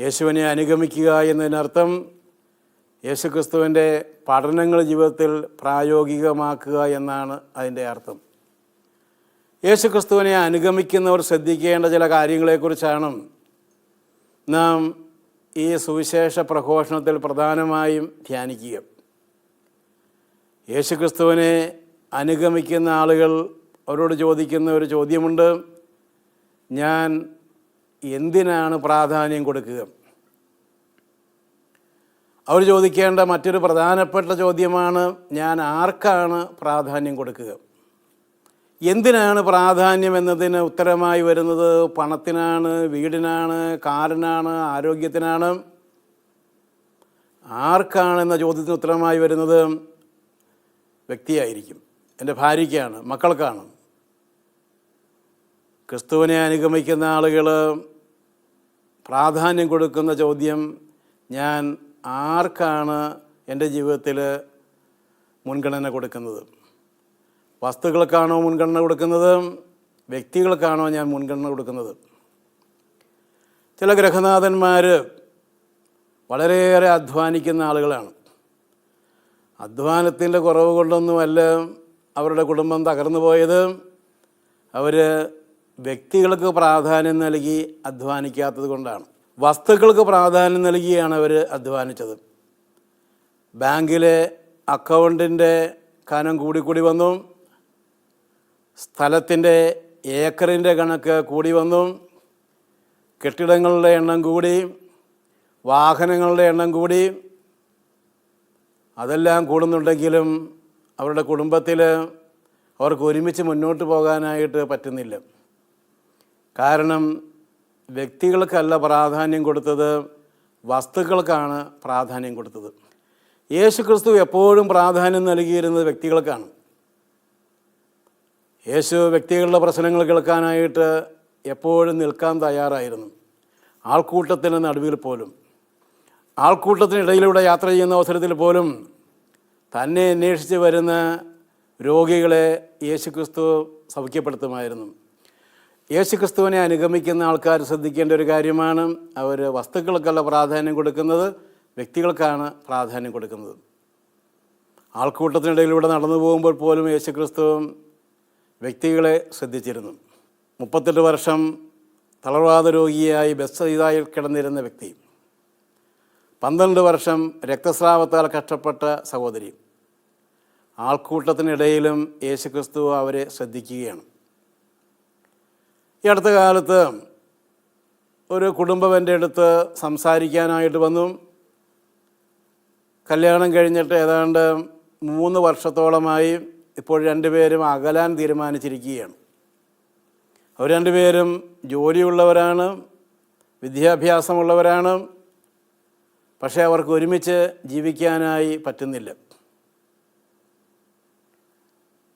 യേശുവിനെ അനുഗമിക്കുക എന്നതിനർത്ഥം യേശുക്രിസ്തുവിന്റെ പഠനങ്ങൾ ജീവിതത്തിൽ പ്രായോഗികമാക്കുക എന്നാണ് അതിന്റെ അർത്ഥം. യേശുക്രിസ്തുവിനെ അനുഗമിക്കുന്നവർ ശ്രദ്ധിക്കേണ്ട ചില കാര്യങ്ങളെക്കുറിച്ചാണ് നാം ഈ സുവിശേഷ പ്രഘോഷണത്തിൽ പ്രധാനമായും ധ്യാനിക്കുക. യേശുക്രിസ്തുവിനെ അനുഗമിക്കുന്ന ആളുകൾ അവരോട് ചോദിക്കുന്ന ഒരു ചോദ്യമുണ്ട്. ഞാൻ എന്തിനാണ് പ്രാധാന്യം കൊടുക്കുക? അവർ ചോദിക്കേണ്ട മറ്റൊരു പ്രധാനപ്പെട്ട ചോദ്യമാണ് ഞാൻ ആർക്കാണ് പ്രാധാന്യം കൊടുക്കുക? എന്തിനാണ് പ്രാധാന്യം എന്നതിന് ഉത്തരമായി വരുന്നത്? പണത്തിനാണ് വീടിനാണ് കാറിനാണ് ആരോഗ്യത്തിനാണ്? ആർക്കാണെന്ന ചോദ്യത്തിന് ഉത്തരമായി വരുന്നത്? വ്യക്തിയായിരിക്കും. എന്റെ ഭാര്യയ്ക്കാണ് മക്കൾക്കാണ്. ക്രിസ്തുവിനെ അനുഗമിക്കുന്ന ആളുകൾ പ്രാധാന്യം കൊടുക്കുന്ന ചോദ്യം ഞാൻ ആർക്കാണ് എന്റെ ജീവിതത്തിൽ മുൻഗണന കൊടുക്കുന്നത്? വസ്തുക്കൾക്കാണോ മുൻഗണന കൊടുക്കുന്നത്? വ്യക്തികൾക്കാണോ ഞാൻ മുൻഗണന കൊടുക്കുന്നത്? ചില ഗ്രഹനാഥന്മാർ വളരെയേറെ അധ്വാനിക്കുന്ന ആളുകളാണ്. അധ്വാനത്തിന്റെ കുറവ് കൊണ്ടൊന്നുമല്ല അവരുടെ കുടുംബം തകർന്നു പോയത്. അവർ വ്യക്തികൾക്ക് പ്രാധാന്യം നൽകി അധ്വാനിക്കാത്തത് കൊണ്ടാണ്. വസ്തുക്കൾക്ക് പ്രാധാന്യം നൽകിയാണ് അവർ അധ്വാനിച്ചത്. ബാങ്കിലെ അക്കൗണ്ടിന്റെ കനം കൂടിക്കൂടി വന്നു. സ്ഥലത്തിന്റെ ഏക്കറിന്റെ കണക്ക് കൂടി വന്നു. കെട്ടിടങ്ങളുടെ എണ്ണം കൂടി. വാഹനങ്ങളുടെ എണ്ണം കൂടി. അതെല്ലാം കൂടുന്നുണ്ടെങ്കിലും അവരുടെ കുടുംബത്തിൽ അവർക്ക് ഒരുമിച്ച് മുന്നോട്ട് പോകാനായിട്ട് പറ്റുന്നില്ല. കാരണം വ്യക്തികൾക്കല്ല പ്രാധാന്യം കൊടുത്തത് വസ്തുക്കൾക്കാണ് പ്രാധാന്യം കൊടുത്തത്. യേശു ക്രിസ്തു എപ്പോഴും പ്രാധാന്യം നൽകിയിരുന്നത് വ്യക്തികൾക്കാണ്. യേശു വ്യക്തികളുടെ പ്രശ്നങ്ങൾ കേൾക്കാനായിട്ട് എപ്പോഴും നിൽക്കാൻ തയ്യാറായിരുന്നു. ആൾക്കൂട്ടത്തിന് നടുവിൽ പോലും. ആൾക്കൂട്ടത്തിനിടയിലൂടെ യാത്ര ചെയ്യുന്ന അവസരത്തിൽ പോലും തന്നെ അന്വേഷിച്ച് വരുന്ന രോഗികളെ യേശുക്രിസ്തു സൗഖ്യപ്പെടുത്തുമായിരുന്നു. യേശുക്രിസ്തുവിനെ അനുഗമിക്കുന്ന ആൾക്കാർ ശ്രദ്ധിക്കേണ്ട ഒരു കാര്യമാണ് അവർ വസ്തുക്കൾക്കല്ല പ്രാധാന്യം കൊടുക്കുന്നത് വ്യക്തികൾക്കാണ് പ്രാധാന്യം കൊടുക്കുന്നത്. ആൾക്കൂട്ടത്തിനിടയിലൂടെ നടന്നു പോകുമ്പോൾ പോലും യേശുക്രിസ്തു വ്യക്തികളെ ശ്രദ്ധിച്ചിരുന്നു. മുപ്പത്തെട്ട് വർഷം തളർവാദ രോഗിയായി ബസ്സയിതായിൽ കിടന്നിരുന്ന വ്യക്തി. പന്ത്രണ്ട് വർഷം രക്തസ്രാവത്താൽ കഷ്ടപ്പെട്ട സഹോദരി. ആൾക്കൂട്ടത്തിനിടയിലും യേശുക്രിസ്തു അവരെ ശ്രദ്ധിക്കുകയാണ്. ഈ അടുത്ത കാലത്ത് ഒരു കുടുംബം എന്റെ അടുത്ത് സംസാരിക്കാനായിട്ട് വന്നു. കല്യാണം കഴിഞ്ഞിട്ട് ഏതാണ്ട് മൂന്ന് വർഷത്തോളമായി ഇപ്പോൾ രണ്ടുപേരും അകലാൻ തീരുമാനിച്ചിരിക്കുകയാണ്. അവർ രണ്ടുപേരും ജോലിയുള്ളവരാണ് വിദ്യാഭ്യാസമുള്ളവരാണ് പക്ഷേ അവർക്ക് ഒരുമിച്ച് ജീവിക്കാനായി പറ്റുന്നില്ല.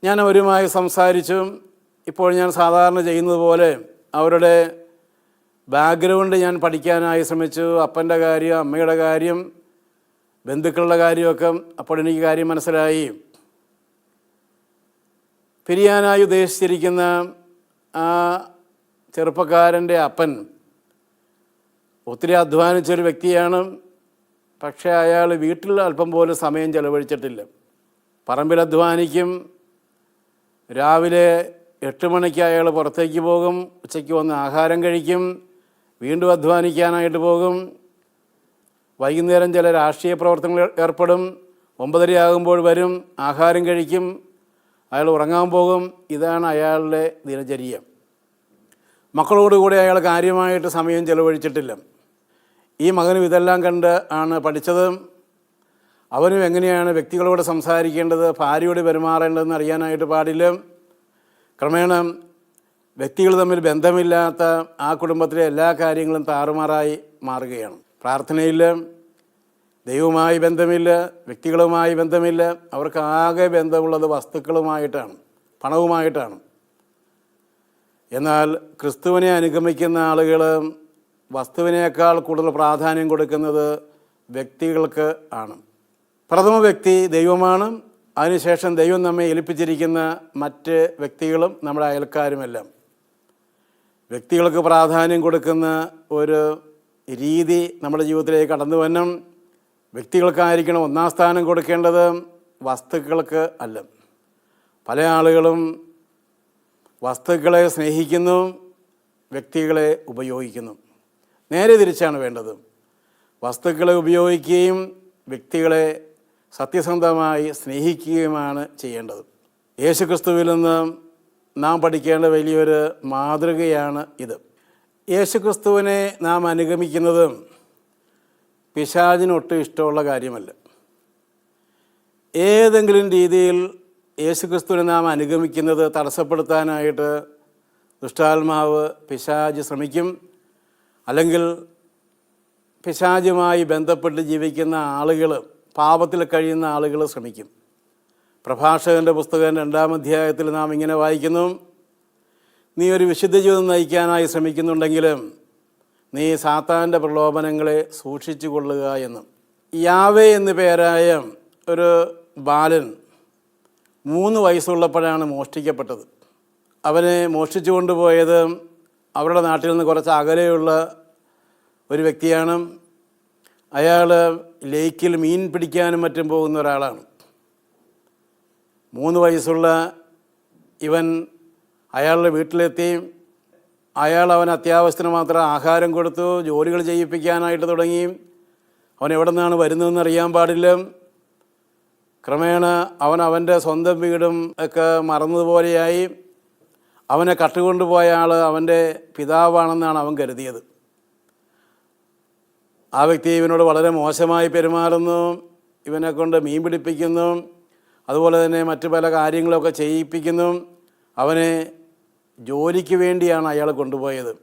ഞാൻ അവരുമായി സംസാരിച്ചു ഇപ്പോൾ ഞാൻ സാധാരണ ചെയ്യുന്നത് പോലെ അവരുടെ ബാക്ക്ഗ്രൗണ്ട് ഞാൻ പഠിക്കാനായി ശ്രമിച്ചു. അപ്പന്റെ കാര്യം അമ്മയുടെ കാര്യം ബന്ധുക്കളുടെ കാര്യമൊക്കെ അപ്പോൾ എനിക്ക് കാര്യം മനസ്സിലായി. പിരിയാനായി ഉദ്ദേശിച്ചിരിക്കുന്ന ആ ചെറുപ്പക്കാരന്റെ അപ്പൻ ഒത്തിരി അധ്വാനിച്ചൊരു വ്യക്തിയാണ്. പക്ഷേ അയാൾ വീട്ടിൽ അല്പം പോലും സമയം ചെലവഴിച്ചിട്ടില്ല. പറമ്പിൽ അധ്വാനിക്കും. രാവിലെ എട്ട് മണിക്ക് അയാൾ പുറത്തേക്ക് പോകും ഉച്ചയ്ക്ക് വന്ന് ആഹാരം കഴിക്കും വീണ്ടും അധ്വാനിക്കാനായിട്ട് പോകും. വൈകുന്നേരം ചില രാഷ്ട്രീയ പ്രവർത്തനങ്ങൾ ഏർപ്പെടും ഒമ്പതരയാകുമ്പോൾ വരും ആഹാരം കഴിക്കും അയാൾ ഉറങ്ങാൻ പോകും. ഇതാണ് അയാളുടെ ദിനചര്യ. മക്കളോടുകൂടി അയാൾ കാര്യമായിട്ട് സമയം ചെലവഴിച്ചിട്ടില്ല. ഈ മകനും ഇതെല്ലാം കണ്ട് ആണ് പഠിച്ചത്. അവനും എങ്ങനെയാണ് വ്യക്തികളോട് സംസാരിക്കേണ്ടത് ഭാര്യയോട് പെരുമാറേണ്ടതെന്ന് അറിയാനായിട്ട് പാടില്ല. ക്രമേണ വ്യക്തികൾ തമ്മിൽ ബന്ധമില്ലാത്ത ആ കുടുംബത്തിലെ എല്ലാ കാര്യങ്ങളും താറുമാറായി മാറുകയാണ്. പ്രാർത്ഥനയില്ല ദൈവവുമായി ബന്ധമില്ല വ്യക്തികളുമായി ബന്ധമില്ല. അവർക്ക് ആകെ ബന്ധമുള്ളത് വസ്തുക്കളുമായിട്ടാണ് പണവുമായിട്ടാണ്. എന്നാൽ ക്രിസ്തുവിനെ അനുഗമിക്കുന്ന ആളുകൾ വസ്തുവിനേക്കാൾ കൂടുതൽ പ്രാധാന്യം കൊടുക്കുന്നത് വ്യക്തികൾക്ക് ആണ്. പ്രഥമ വ്യക്തി ദൈവമാണ്. അതിനുശേഷം ദൈവം നമ്മെ ഏൽപ്പിച്ചിരിക്കുന്ന മറ്റ് വ്യക്തികളും നമ്മുടെ അയൽക്കാരുമെല്ലാം. വ്യക്തികൾക്ക് പ്രാധാന്യം കൊടുക്കുന്ന ഒരു രീതി നമ്മുടെ ജീവിതത്തിലേക്ക് കടന്നു വരണം. വ്യക്തികൾക്കായിരിക്കണം ഒന്നാം സ്ഥാനം കൊടുക്കേണ്ടത് വസ്തുക്കൾക്ക് അല്ല. പല ആളുകളും വസ്തുക്കളെ സ്നേഹിക്കുന്നു വ്യക്തികളെ ഉപയോഗിക്കുന്നു. നേരെ തിരിച്ചാണ് വേണ്ടത്. വസ്തുക്കളെ ഉപയോഗിക്കുകയും വ്യക്തികളെ സത്യസന്ധമായി സ്നേഹിക്കുകയുമാണ് ചെയ്യേണ്ടത്. യേശുക്രിസ്തുവിൽ നിന്ന് നാം പഠിക്കേണ്ട വലിയൊരു മാതൃകയാണ് ഇത്. യേശുക്രിസ്തുവിനെ നാം അനുഗമിക്കുന്നത് പിശാചിനൊട്ടും ഇഷ്ടമുള്ള കാര്യമല്ല. ഏതെങ്കിലും രീതിയിൽ യേശുക്രിസ്തുവിനെ നാം അനുഗമിക്കുന്നത് തടസ്സപ്പെടുത്താനായിട്ട് ദുഷ്ടാത്മാവ് പിശാജ് ശ്രമിക്കും. അല്ലെങ്കിൽ പിശാജുമായി ബന്ധപ്പെട്ട് ജീവിക്കുന്ന ആളുകൾ പാപത്തിൽ കഴിയുന്ന ആളുകൾ ശ്രമിക്കും. പ്രഭാഷകന്റെ പുസ്തകം രണ്ടാം അധ്യായത്തിൽ നാം ഇങ്ങനെ വായിക്കുന്നു. നീ ഒരു വിശുദ്ധ ജീവിതം നയിക്കാനായി ശ്രമിക്കുന്നുണ്ടെങ്കിലും നീ സാത്താന്റെ പ്രലോഭനങ്ങളെ സൂക്ഷിച്ചു കൊള്ളുക എന്നും. യാവേ എന്നു പേരായ ഒരു ബാലൻ മൂന്ന് വയസ്സുള്ളപ്പോഴാണ് മോഷ്ടിക്കപ്പെട്ടത്. അവനെ മോഷ്ടിച്ചു കൊണ്ടുപോയത് അവരുടെ നാട്ടിൽ നിന്ന് കുറച്ച് അകലെയുള്ള ഒരു വ്യക്തിയാണ്. അയാൾ ലേക്കിൽ മീൻ പിടിക്കാനും മറ്റും പോകുന്ന ഒരാളാണ്. മൂന്ന് വയസ്സുള്ള ഇവൻ അയാളുടെ വീട്ടിലെത്തി. അയാൾ അവൻ അത്യാവശ്യത്തിന് മാത്രം ആഹാരം കൊടുത്തു ജോലികൾ ചെയ്യിപ്പിക്കാനായിട്ട് തുടങ്ങി. അവൻ എവിടെ നിന്നാണ് വരുന്നതെന്ന് അറിയാൻ പാടില്ല. ക്രമേണ അവൻ അവന്റെ സ്വന്തം വീടും ഒക്കെ മറന്നതുപോലെയായി. അവനെ കട്ടുകൊണ്ടുപോയ ആൾ അവന്റെ പിതാവാണെന്നാണ് അവൻ കരുതിയത്. ആ വ്യക്തി ഇവനോട് വളരെ മോശമായി പെരുമാറുന്നു ഇവനെ കൊണ്ട് മീൻ പിടിപ്പിക്കുന്നു അതുപോലെ തന്നെ മറ്റു പല കാര്യങ്ങളൊക്കെ ചെയ്യിപ്പിക്കുന്നു. അവനെ ജോലിക്ക് വേണ്ടിയാണ് അയാൾ കൊണ്ടുപോയത്.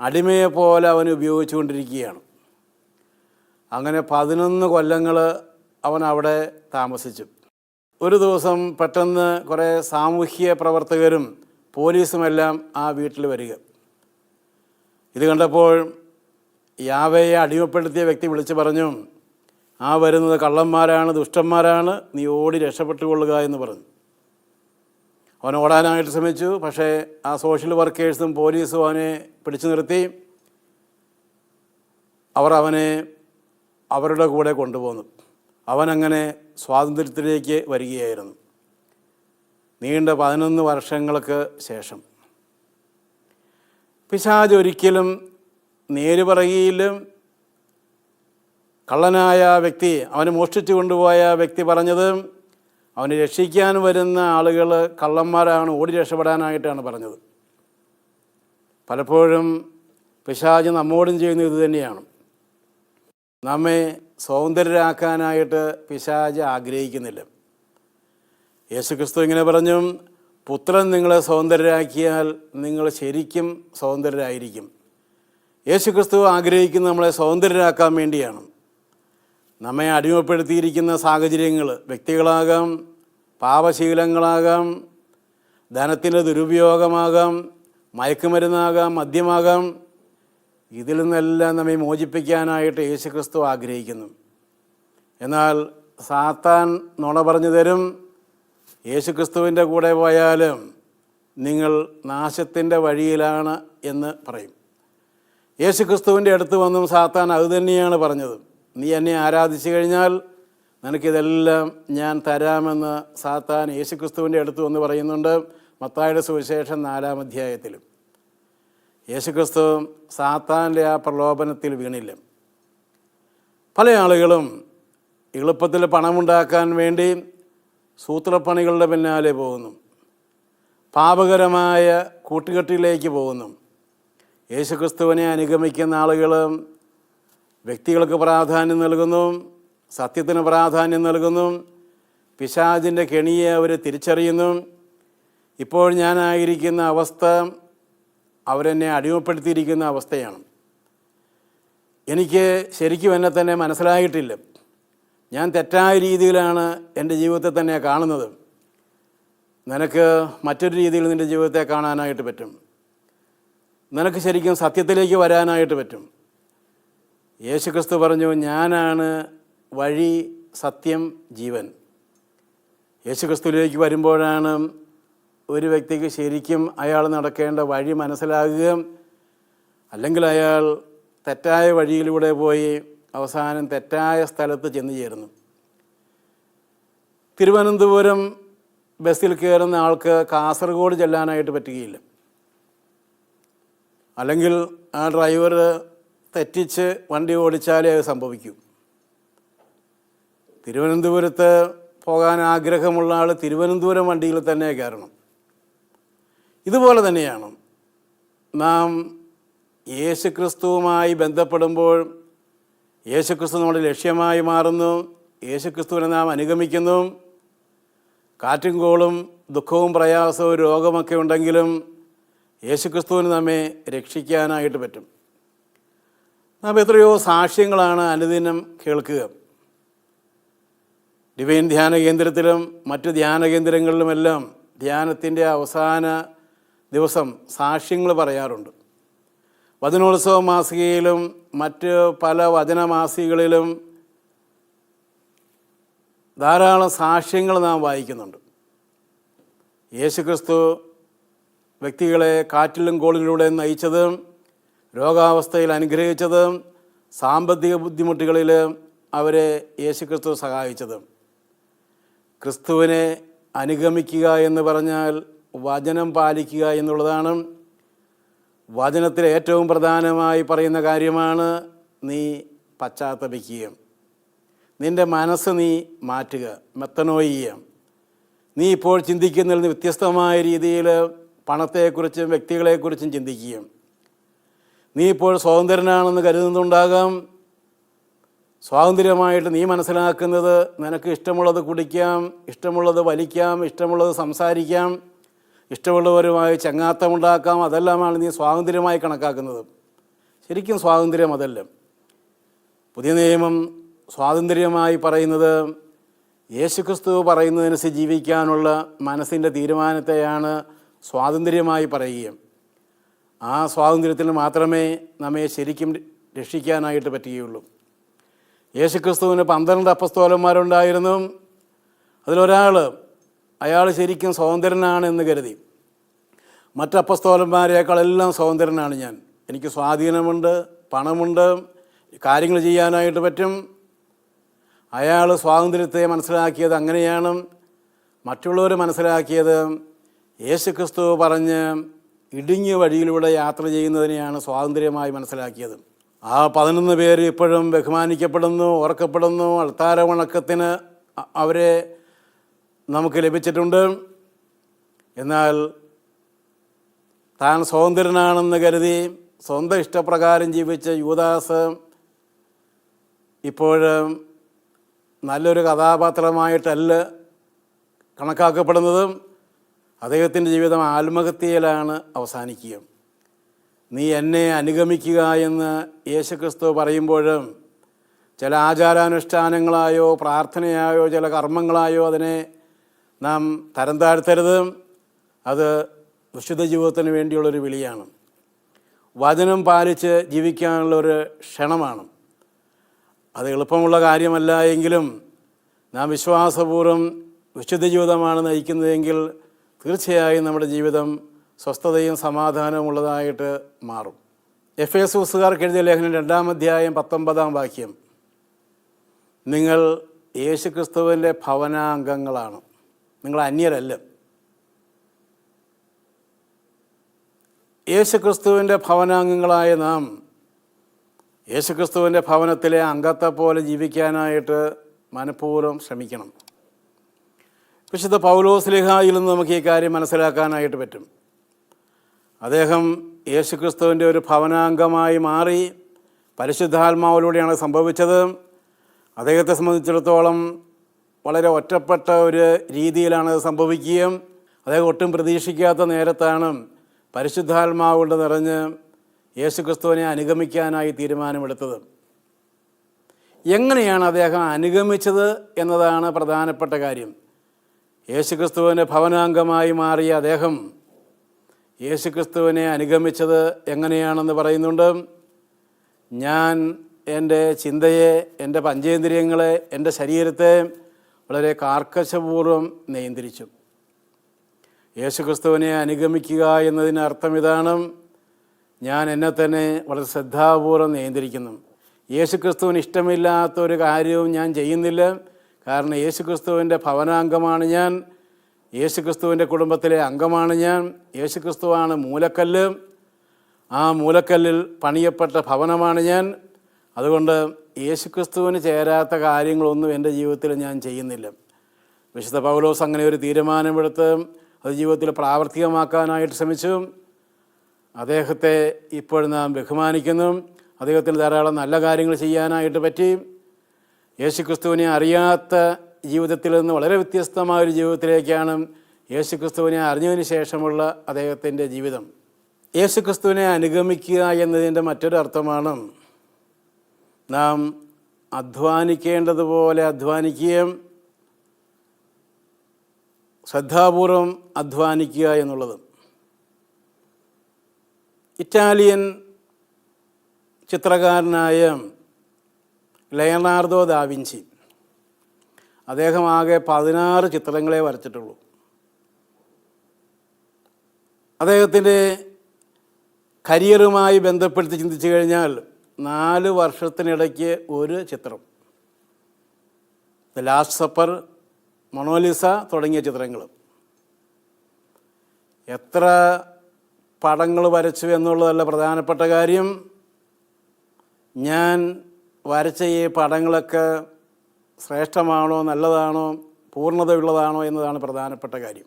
അടിമയെ പോലെ അവൻ ഉപയോഗിച്ചുകൊണ്ടിരിക്കുകയാണ് അങ്ങനെ പതിനൊന്ന് കൊല്ലങ്ങൾ അവൻ അവിടെ താമസിച്ചു. ഒരു ദിവസം പെട്ടെന്ന് കുറേ സാമൂഹ്യ പ്രവർത്തകരും പോലീസുമെല്ലാം ആ വീട്ടിൽ വരിക. ഇത് കണ്ടപ്പോൾ യാവയെ അടിമപ്പെടുത്തിയ വ്യക്തി വിളിച്ചു പറഞ്ഞു ആ വരുന്നത് കള്ളന്മാരാണ് ദുഷ്ടന്മാരാണ് നീ ഓടി രക്ഷപ്പെട്ടുകൊള്ളുക എന്ന് പറഞ്ഞു. അവൻ ഓടാനായിട്ട് ശ്രമിച്ചു പക്ഷേ ആ സോഷ്യൽ വർക്കേഴ്സും പോലീസും അവനെ പിടിച്ചു നിർത്തി. അവർ അവനെ അവരുടെ കൂടെ കൊണ്ടുപോന്നു. അവനങ്ങനെ സ്വാതന്ത്ര്യത്തിലേക്ക് വരികയായിരുന്നു. നീണ്ട പതിനൊന്ന് വർഷങ്ങൾക്ക് ശേഷം. പിശാജ് ഒരിക്കലും നേര് പറയുകയില്ല കള്ളനായ വ്യക്തി അവന് മോഷ്ടിച്ചു കൊണ്ടുപോയ വ്യക്തി പറഞ്ഞത് അവനെ രക്ഷിക്കാൻ വരുന്ന ആളുകൾ കള്ളന്മാരാണ് ഓടി രക്ഷപ്പെടാനായിട്ടാണ് പറഞ്ഞത്. പലപ്പോഴും പിശാജ് നമ്മോടും ചെയ്യുന്നത് ഇതുതന്നെയാണ് നമ്മെ സൗന്ദര്യരാക്കാനായിട്ട് പിശാജ് ആഗ്രഹിക്കുന്നില്ല. യേശുക്രിസ്തു ഇങ്ങനെ പറഞ്ഞു പുത്രൻ നിങ്ങളെ സൗന്ദര്യരാക്കിയാൽ നിങ്ങൾ ശരിക്കും സൗന്ദര്യരായിരിക്കും യേശുക്രിസ്തു ആഗ്രഹിക്കുന്നത് നമ്മളെ സ്വതന്ത്രരാക്കാൻ വേണ്ടിയാണ്. നമ്മെ അടിമപ്പെടുത്തിയിരിക്കുന്ന സാഹചര്യങ്ങൾ വ്യക്തികളാകാം പാപശീലങ്ങളാകാം ധനത്തിന്റെ ദുരുപയോഗമാകാം മയക്കുമരുന്നാകാം മദ്യമാകാം. ഇതിൽ നിന്നെല്ലാം നമ്മെ മോചിപ്പിക്കാനായിട്ട് യേശുക്രിസ്തു ആഗ്രഹിക്കുന്നു. എന്നാൽ സാത്താൻ നുണ പറഞ്ഞു തരും യേശുക്രിസ്തുവിന്റെ കൂടെ പോയാലും നിങ്ങൾ നാശത്തിന്റെ വഴിയിലാണ് എന്ന് പറയും. യേശുക്രിസ്തുവിന്റെ അടുത്ത് വന്നും സാത്താൻ അത് തന്നെയാണ് പറഞ്ഞത്. നീ എന്നെ ആരാധിച്ചു കഴിഞ്ഞാൽ നിനക്കിതെല്ലാം ഞാൻ തരാമെന്ന് സാത്താൻ യേശുക്രിസ്തുവിന്റെ അടുത്ത് വന്ന് പറയുന്നുണ്ട്. മത്തായുടെ സുവിശേഷം നാലാം അധ്യായത്തിലും. യേശുക്രിസ്തു സാത്താന്റെ ആ പ്രലോഭനത്തിൽ വീണില്ല. പല ആളുകളും എളുപ്പത്തിൽ പണമുണ്ടാക്കാൻ വേണ്ടി സൂത്രപ്പണികളുടെ പിന്നാലെ പോകുന്നു. പാപകരമായ കൂട്ടുകെട്ടിലേക്ക് പോകുന്നു. യേശുക്രിസ്തുവിനെ അനുഗമിക്കുന്ന ആളുകൾ വ്യക്തികൾക്ക് പ്രാധാന്യം നൽകുന്നു സത്യത്തിന് പ്രാധാന്യം നൽകുന്നു പിശാചിന്റെ കെണിയെ അവർ തിരിച്ചറിയുന്നു. ഇപ്പോൾ ഞാനായിരിക്കുന്ന അവസ്ഥ അവരെന്നെ അടിമപ്പെടുത്തിയിരിക്കുന്ന അവസ്ഥയാണ്. എനിക്ക് ശരിക്കും എന്നെ തന്നെ മനസ്സിലായിട്ടില്ല. ഞാൻ തെറ്റായ രീതിയിലാണ് എന്റെ ജീവിതത്തെ തന്നെ കാണുന്നത്. നിനക്ക് മറ്റൊരു രീതിയിൽ നിന്റെ ജീവിതത്തെ കാണാനായിട്ട് പറ്റും. നിനക്ക് ശരിക്കും സത്യത്തിലേക്ക് വരാനായിട്ട് പറ്റും. യേശുക്രിസ്തു പറഞ്ഞു ഞാനാണ് വഴി സത്യം ജീവൻ. യേശുക്രിസ്തുവിലേക്ക് വരുമ്പോഴാണ് ഒരു വ്യക്തിക്ക് ശരിക്കും അയാൾ നടക്കേണ്ട വഴി മനസ്സിലാകുക. അല്ലെങ്കിൽ അയാൾ തെറ്റായ വഴിയിലൂടെ പോയി അവസാനം തെറ്റായ സ്ഥലത്ത് ചെന്ന് ചേരുന്നു. തിരുവനന്തപുരം ബസ്സിൽ കയറുന്ന ആൾക്ക് കാസർഗോഡ് ചെല്ലാനായിട്ട് പറ്റുകയില്ല. അല്ലെങ്കിൽ ആ ഡ്രൈവർ തെറ്റിച്ച് വണ്ടി ഓടിച്ചാലേ അത് സംഭവിക്കൂ. തിരുവനന്തപുരത്ത് പോകാൻ ആഗ്രഹമുള്ള ആൾ തിരുവനന്തപുരം വണ്ടിയിൽ തന്നെ കയറണം. ഇതുപോലെ തന്നെയാണ്. നാം യേശുക്രിസ്തുവുമായി ബന്ധപ്പെടുമ്പോൾ യേശുക്രിസ്തു നമ്മുടെ ലക്ഷ്യമായി മാറുന്നു. യേശുക്രിസ്തുവിനെ നാം അനുഗമിക്കുന്നു. കാറ്റും കോളും ദുഃഖവും പ്രയാസവും രോഗമൊക്കെ ഉണ്ടെങ്കിലും യേശുക്രിസ്തുവിന് നമ്മെ രക്ഷിക്കാനായിട്ട് പറ്റും. നാം എത്രയോ സാക്ഷ്യങ്ങളാണ് അനുദിനം കേൾക്കുക. ഡിവൈൻ ധ്യാന കേന്ദ്രത്തിലും മറ്റ് ധ്യാന കേന്ദ്രങ്ങളിലുമെല്ലാം ധ്യാനത്തിന്റെ അവസാന ദിവസം സാക്ഷ്യങ്ങൾ പറയാറുണ്ട്. വചനോത്സവ മാസികയിലും മറ്റ് പല വചന മാസികകളിലും ധാരാളം സാക്ഷ്യങ്ങൾ നാം വായിക്കുന്നുണ്ട്. യേശുക്രിസ്തു വ്യക്തികളെ കാറ്റിലും കോളിലൂടെ നയിച്ചത് രോഗാവസ്ഥയിൽ അനുഗ്രഹിച്ചത് സാമ്പത്തിക ബുദ്ധിമുട്ടുകളിൽ അവരെ യേശുക്രിസ്തു സഹായിച്ചത്. ക്രിസ്തുവിനെ അനുഗമിക്കുക എന്ന് പറഞ്ഞാൽ വചനം പാലിക്കുക എന്നുള്ളതാണ്. വചനത്തിൽ ഏറ്റവും പ്രധാനമായി പറയുന്ന കാര്യമാണ് നീ പശ്ചാത്തപിക്കുക. നിന്റെ മനസ്സ് നീ മാറ്റുക മെത്തനോയ്യ നീ ഇപ്പോൾ ചിന്തിക്കുന്നതിൽ നിന്ന് വ്യത്യസ്തമായ രീതിയിൽ പണത്തെക്കുറിച്ചും വ്യക്തികളെക്കുറിച്ചും ചിന്തിക്കുകയും. നീ ഇപ്പോൾ സ്വതന്ത്രനാണെന്ന് കരുതുന്നുണ്ടാകാം. സ്വാതന്ത്ര്യമായിട്ട് നീ മനസ്സിലാക്കുന്നത് നിനക്ക് ഇഷ്ടമുള്ളത് കുടിക്കാം ഇഷ്ടമുള്ളത് വലിക്കാം ഇഷ്ടമുള്ളത് സംസാരിക്കാം ഇഷ്ടമുള്ളവരുമായി ചങ്ങാത്തമുണ്ടാക്കാം അതെല്ലാമാണ് നീ സ്വാതന്ത്ര്യമായി കണക്കാക്കുന്നത്. ശരിക്കും സ്വാതന്ത്ര്യം അതല്ല. പുതിയ നിയമം സ്വാതന്ത്ര്യമായി പറയുന്നത് യേശുക്രിസ്തു പറയുന്നതനുസരിച്ച് ജീവിക്കാനുള്ള മനസ്സിന്റെ തീരുമാനത്തെയാണ് സ്വാതന്ത്ര്യമായി പറയുകയും ആ സ്വാതന്ത്ര്യത്തിൽ മാത്രമേ നമ്മെ ശരിക്കും രക്ഷിക്കാനായിട്ട് പറ്റുകയുള്ളൂ. യേശുക്രിസ്തുവിന് പന്ത്രണ്ട് അപ്പസ്തോലന്മാരുണ്ടായിരുന്നു. അതിലൊരാൾ അയാൾ ശരിക്കും സ്വതന്ത്രനാണ് എന്ന് കരുതി. മറ്റപ്പസ്തോലന്മാരെക്കാളെല്ലാം സ്വതന്ത്രനാണ് ഞാൻ. എനിക്ക് സ്വാധീനമുണ്ട് പണമുണ്ട് കാര്യങ്ങൾ ചെയ്യാനായിട്ട് പറ്റും. അയാൾ സ്വാതന്ത്ര്യത്തെ മനസ്സിലാക്കിയത് അങ്ങനെയാണ്. മറ്റുള്ളവർ മനസ്സിലാക്കിയത് യേശുക്രിസ്തു പറഞ്ഞ് ഇടുങ്ങിയ വഴിയിലൂടെ യാത്ര ചെയ്യുന്നതിനെയാണ് സ്വാതന്ത്ര്യമായി മനസ്സിലാക്കിയത്. ആ പതിനൊന്ന് പേര് ഇപ്പോഴും ബഹുമാനിക്കപ്പെടുന്നു ഓർക്കപ്പെടുന്നു. അൾത്താര വണക്കത്തിന് അവരെ നമുക്ക് ലഭിച്ചിട്ടുണ്ട്. എന്നാൽ താൻ സ്വതന്ത്രനാണെന്ന് കരുതി സ്വന്തം ഇഷ്ടപ്രകാരം ജീവിച്ച യുവദാസ് ഇപ്പോഴും നല്ലൊരു കഥാപാത്രമായിട്ടല്ല കണക്കാക്കപ്പെടുന്നത് അദ്ദേഹത്തിന്റെ ജീവിതം ആത്മഹത്യയിലാണ് അവസാനിക്കുക. നീ എന്നെ അനുഗമിക്കുക എന്ന് യേശുക്രിസ്തു പറയുമ്പോഴും ചില ആചാരാനുഷ്ഠാനങ്ങളായോ പ്രാർത്ഥനയായോ ചില കർമ്മങ്ങളായോ അതിനെ നാം തരം താഴ്ത്തരുത്. അത് വിശുദ്ധ ജീവിതത്തിന് വേണ്ടിയുള്ളൊരു വിളിയാണ്. വചനം പാലിച്ച് ജീവിക്കാനുള്ളൊരു ക്ഷണമാണ്. അത് എളുപ്പമുള്ള കാര്യമല്ല എങ്കിലും നാം വിശ്വാസപൂർവം വിശുദ്ധ ജീവിതമാണ് നയിക്കുന്നതെങ്കിൽ തീർച്ചയായും നമ്മുടെ ജീവിതം സ്വസ്ഥതയും സമാധാനവും ഉള്ളതായിട്ട് മാറും. എഫ് എസ് ഉസുകാർക്ക് എഴുതിയ ലേഖനം രണ്ടാം അധ്യായം പത്തൊമ്പതാം വാക്യം. നിങ്ങൾ യേശുക്രിസ്തുവിന്റെ ഭവനാംഗങ്ങളാണ്. നിങ്ങൾ അന്യരല്ല. യേശുക്രിസ്തുവിന്റെ ഭവനാംഗങ്ങളായ നാം യേശുക്രിസ്തുവിന്റെ ഭവനത്തിലെ അംഗത്തെ പോലെ ജീവിക്കാനായിട്ട് മനഃപൂർവം ശ്രമിക്കണം. വിശുദ്ധ പൗലോസ്ലിഹായിൽ നിന്ന് നമുക്ക് ഈ കാര്യം മനസ്സിലാക്കാനായിട്ട് പറ്റും. അദ്ദേഹം യേശുക്രിസ്തുവിന്റെ ഒരു ഭവനാംഗമായി മാറി പരിശുദ്ധാത്മാവിലൂടെയാണ് സംഭവിച്ചത്. അദ്ദേഹത്തെ സംബന്ധിച്ചിടത്തോളം വളരെ ഒറ്റപ്പെട്ട ഒരു രീതിയിലാണ് അത് സംഭവിക്കുകയും അദ്ദേഹം ഒട്ടും പ്രതീക്ഷിക്കാത്ത നേരത്താണ് പരിശുദ്ധാത്മാവുകൊണ്ട് നിറഞ്ഞ് യേശുക്രിസ്തുവിനെ അനുഗമിക്കാനായി തീരുമാനമെടുത്തത്. എങ്ങനെയാണ് അദ്ദേഹം അനുഗമിച്ചത് എന്നതാണ് പ്രധാനപ്പെട്ട കാര്യം. യേശുക്രിസ്തുവിന്റെ ഭവനാംഗമായി മാറിയ അദ്ദേഹം യേശുക്രിസ്തുവിനെ അനുഗമിച്ചത് എങ്ങനെയാണെന്ന് പറയുന്നുണ്ട്? ഞാൻ എന്റെ ചിന്തയെ എന്റെ പഞ്ചേന്ദ്രിയങ്ങളെ എന്റെ ശരീരത്തെ വളരെ കാർക്കശപൂർവം നിയന്ത്രിച്ചു. യേശുക്രിസ്തുവിനെ അനുഗമിക്കുക എന്നതിന് അർത്ഥം ഇതാണ്. ഞാൻ എന്നെ തന്നെ വളരെ ശ്രദ്ധാപൂർവം നിയന്ത്രിക്കുന്നു. യേശുക്രിസ്തുവിന് ഇഷ്ടമില്ലാത്തൊരു കാര്യവും ഞാൻ ചെയ്യുന്നില്ല. കാരണം യേശുക്രിസ്തുവിന്റെ ഭവനാംഗമാണ് ഞാൻ യേശുക്രിസ്തുവിന്റെ കുടുംബത്തിലെ അംഗമാണ് ഞാൻ യേശുക്രിസ്തുവാണ് മൂലക്കല്ല്. ആ മൂലക്കല്ലിൽ പണിയപ്പെട്ട ഭവനമാണ് ഞാൻ. അതുകൊണ്ട് യേശുക്രിസ്തുവിന് ചേരാത്ത കാര്യങ്ങളൊന്നും എന്റെ ജീവിതത്തിൽ ഞാൻ ചെയ്യുന്നില്ല. വിശുദ്ധ പൗലോസ് അങ്ങനെ ഒരു തീരുമാനമെടുത്ത് അത് ജീവിതത്തിൽ പ്രാവർത്തികമാക്കാനായിട്ട് ശ്രമിച്ചു. അദ്ദേഹത്തെ ഇപ്പോൾ നാം ബഹുമാനിക്കുന്നു. അദ്ദേഹത്തിന് ധാരാളം നല്ല കാര്യങ്ങൾ ചെയ്യാനായിട്ട് പറ്റി. യേശുക്രിസ്തുവിനെ അറിയാത്ത ജീവിതത്തിൽ നിന്ന് വളരെ വ്യത്യസ്തമായ ഒരു ജീവിതത്തിലേക്കാണ് യേശുക്രിസ്തുവിനെ അറിഞ്ഞതിന് ശേഷമുള്ള അദ്ദേഹത്തിന്റെ ജീവിതം. യേശുക്രിസ്തുവിനെ അനുഗമിക്കുക എന്നതിന്റെ മറ്റൊരു അർത്ഥമാണ് നാം അധ്വാനിക്കേണ്ടതുപോലെ അധ്വാനിക്കുകയും ശ്രദ്ധാപൂർവം അധ്വാനിക്കുക എന്നുള്ളത്. ഇറ്റാലിയൻ ചിത്രകാരനായ ലയനാർഡോ ദാവിഞ്ചി അദ്ദേഹം ആകെ പതിനാറ് ചിത്രങ്ങളെ വരച്ചിട്ടുള്ളൂ. അദ്ദേഹത്തിന്റെ കരിയറുമായി ബന്ധപ്പെടുത്തി ചിന്തിച്ചു കഴിഞ്ഞാൽ നാല് വർഷത്തിനിടയ്ക്ക് ഒരു ചിത്രം. ദ ലാസ്റ്റ് സപ്പർ മൊണോലിസ തുടങ്ങിയ ചിത്രങ്ങൾ. എത്ര പടങ്ങൾ വരച്ചു എന്നുള്ളതല്ല പ്രധാനപ്പെട്ട കാര്യം. ഞാൻ വരച്ച ഈ പടങ്ങളൊക്കെ ശ്രേഷ്ഠമാണോ നല്ലതാണോ പൂർണതയുള്ളതാണോ എന്നതാണ് പ്രധാനപ്പെട്ട കാര്യം.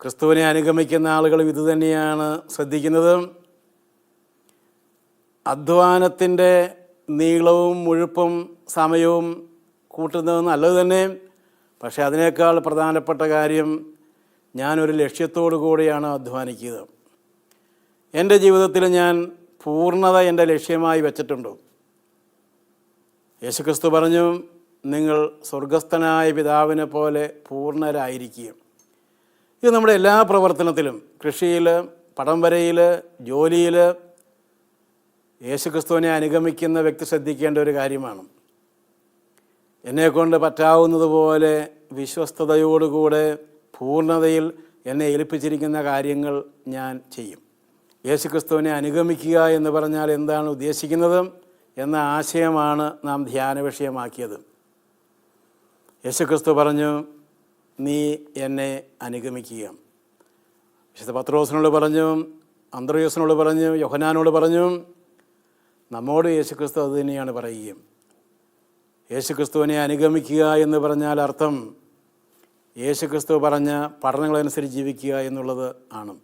ക്രിസ്തുവിനെ അനുഗമിക്കുന്ന ആളുകളും ഇത് തന്നെയാണ് ശ്രദ്ധിക്കുന്നത്. അധ്വാനത്തിന്റെ നീളവും മുഴുപ്പും സമയവും കൂട്ടുന്നത് നല്ലത് തന്നെ. പക്ഷേ അതിനേക്കാൾ പ്രധാനപ്പെട്ട കാര്യം ഞാനൊരു ലക്ഷ്യത്തോടു കൂടിയാണ് അധ്വാനിക്കുക. എന്റെ ജീവിതത്തിൽ ഞാൻ പൂർണത എന്റെ ലക്ഷ്യമായി വച്ചിട്ടുണ്ടോ. യേശുക്രിസ്തു പറഞ്ഞു നിങ്ങൾ സ്വർഗസ്ഥനായ പിതാവിനെ പോലെ പൂർണരായിരിക്കുകയും. ഇത് നമ്മുടെ എല്ലാ പ്രവർത്തനത്തിലും കൃഷിയിൽ പടം വരയിൽ ജോലിയിൽ യേശുക്രിസ്തുവിനെ അനുഗമിക്കുന്ന വ്യക്തി ശ്രദ്ധിക്കേണ്ട ഒരു കാര്യമാണ്. എന്നെക്കൊണ്ട് പറ്റാവുന്നതുപോലെ വിശ്വസ്തയോടുകൂടെ പൂർണതയിൽ എന്നെ ഏൽപ്പിച്ചിരിക്കുന്ന കാര്യങ്ങൾ ഞാൻ ചെയ്യും. യേശുക്രിസ്തുവിനെ അനുഗമിക്കുക എന്ന് പറഞ്ഞാൽ എന്താണ് ഉദ്ദേശിക്കുന്നത് എന്ന ആശയമാണ് നാം ധ്യാന വിഷയമാക്കിയത്. യേശുക്രിസ്തു പറഞ്ഞു നീ എന്നെ അനുഗമിക്കുക. വിശുദ്ധ പത്രോസിനോട് പറഞ്ഞു അന്ത്രയോസിനോട് പറഞ്ഞു യോഹനാനോട് പറഞ്ഞു നമ്മോട് യേശുക്രിസ്തു അത് തന്നെയാണ് പറയുകയും. യേശുക്രിസ്തുവിനെ അനുഗമിക്കുക എന്ന് പറഞ്ഞാൽ അർത്ഥം യേശുക്രിസ്തു പറഞ്ഞ പഠനങ്ങളനുസരിച്ച് ജീവിക്കുക എന്നുള്ളത് ആണ്.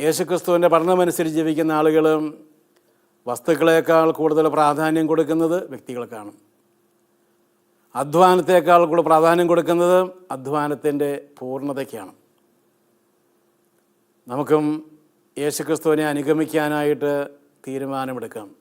യേശുക്രിസ്തുവിന്റെ പഠനമനുസരിച്ച് ജീവിക്കുന്ന ആളുകൾ വസ്തുക്കളേക്കാൾ കൂടുതൽ പ്രാധാന്യം കൊടുക്കുന്നത് വ്യക്തികൾക്കാണ്. അധ്വാനത്തേക്കാൾ കൂടുതൽ പ്രാധാന്യം കൊടുക്കുന്നത് അധ്വാനത്തിന്റെ പൂർണതയ്ക്കാണ്. നമുക്കും യേശുക്രിസ്തുവിനെ അനുഗമിക്കാനായിട്ട് തീരുമാനമെടുക്കാം.